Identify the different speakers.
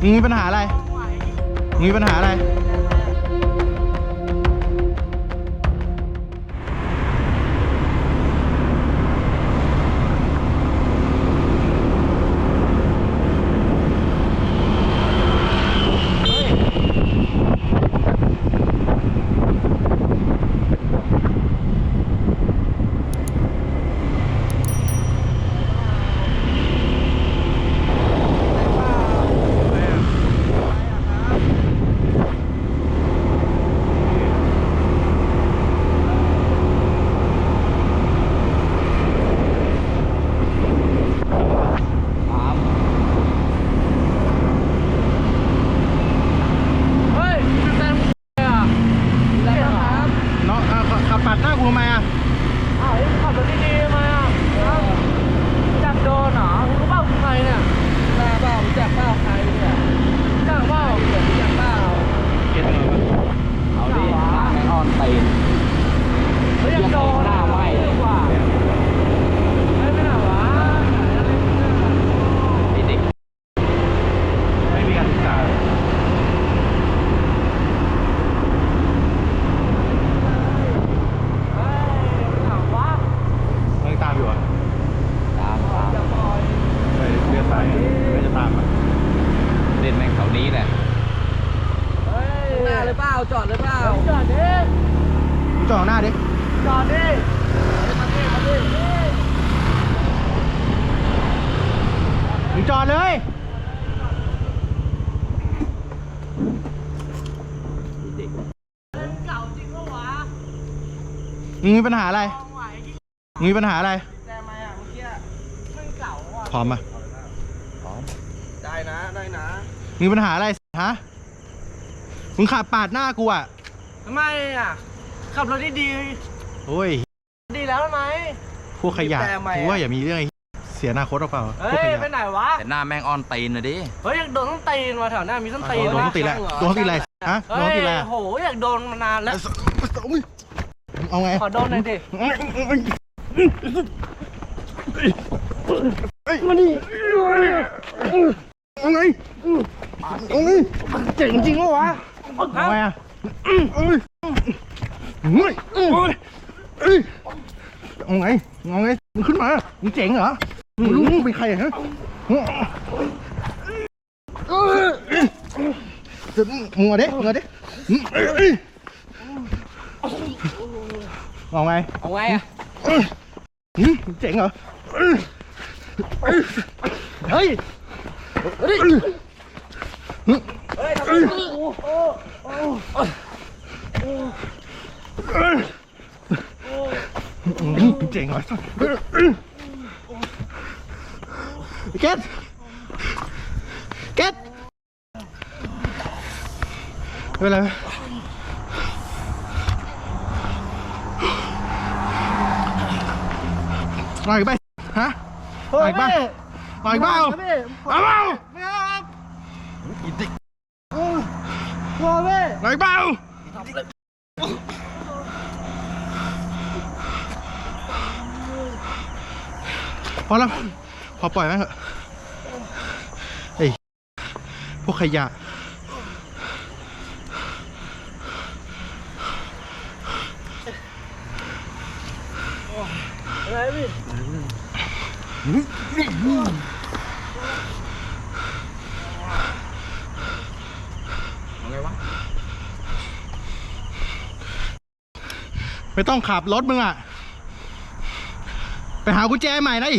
Speaker 1: มึงมีปัญหาอะไร มึงมีปัญหาอะไร
Speaker 2: เฮ้ยพี่แซมอะอะไรครับ
Speaker 1: น้องอะขับขับปาดหน้า กูทำไมอะ
Speaker 2: อ้าวนี่ขับรถดีๆมาอะอยากโดนเหรอคุณรู้เปล่าคือใครเนี่ยแม่เปล่ารู้จักเปล่าใครเนี่ยรู้จักเปล่ารู้จักเปล่า
Speaker 1: เก็ตเหรอ
Speaker 2: เอาดิแม่งออนตีนเฮ้ยอยากโดนหน้าไหวเลยกว่าเฮ้ยไม่หนาวะ
Speaker 1: เด็กไม่มีการศึกษา
Speaker 2: เฮ้ยไม่หนาวะ
Speaker 1: มึงตามอยู่เหรอะ
Speaker 2: ตามตาม
Speaker 1: ไปเรียกสายไม่จะตามอะ
Speaker 3: เล่นแม่งแถ วนี้แหละ
Speaker 2: เฮ้ยหน้าเลยเปล่าจอดเลยเปล่าจอดดิ
Speaker 1: มึงจอดหน้าดิ
Speaker 2: จอดดิมาดิมาดิ
Speaker 1: มึงจอดเลย
Speaker 2: เก่าจริงปะวะ
Speaker 1: มึงมีปัญหาอะไร
Speaker 2: มองไหวที่
Speaker 1: มึงมีปัญหาอะไร
Speaker 2: แต่มาอะเมื่อกี้มันเก่าอะ
Speaker 1: พร้อมอะ
Speaker 2: ได้นะได้นะ
Speaker 1: มึงมีปัญหาอะไรฮะมึงขับปาดหน้ากูอะ
Speaker 2: ทำไมอะ ขับรถดี
Speaker 1: โอ้ย
Speaker 2: ๆดีแล้วทำไม
Speaker 1: พวกขยะ
Speaker 2: แต่ทำไมอะ
Speaker 1: กูว่าอย่ามีเรื่องไอ้เสียอนาคตหรือเปล่า
Speaker 2: เฮ้
Speaker 1: พวกข
Speaker 2: ย
Speaker 1: ยะ
Speaker 2: ไปไหนวะ
Speaker 3: แต่หน้าแม่งออนตีนนะดิ
Speaker 2: เฮ้ยอยากโดนต้องตีนมาแถวหน้ามีต้องตีน
Speaker 1: โดนต้องตีแหละโดนต้องตีแหละฮะโดน
Speaker 2: เฮ้
Speaker 1: ต้อง
Speaker 2: ย
Speaker 1: ตีแหละ
Speaker 2: โหอยากโดนมานานแล้ว
Speaker 1: เอาไง
Speaker 2: ขอโดนหน่อยดิ
Speaker 1: มาดิเอาไง เอาไง
Speaker 2: เจ๋งจริงปะวะ
Speaker 1: เอาไงอะเอ้ยเอ้ยเอ้ยเอ้ยเอาไงเอาไงมึงขึ้นมามึงเจ๋งเหรอมึงรู้มึงเป็นใครฮะเอ้ยมึงเอาดิมึงเอาดิเอ้ยเอาไง
Speaker 2: เอาไงอะ
Speaker 1: หืมเจ๋งเหรอ
Speaker 2: เฮ้ยเฮ้ย ทำไมกู
Speaker 1: หืมเจ๋งเหรอเก็ตเก็ตไม่เป็นไรมาอีกไปฮะมาอีกไปมาอีกเปล่ามาเปล่า
Speaker 2: ไม่เอา ครับโอ้โหเว้ย
Speaker 1: มาอีกเปล่าพอแล้วพอปล่อยไหมงเถอะไอ้พวกขยะ
Speaker 2: อะไรพี่
Speaker 1: ไม่ต้องขับรถมึงอะ ไปหากุญแจใหม่นะอี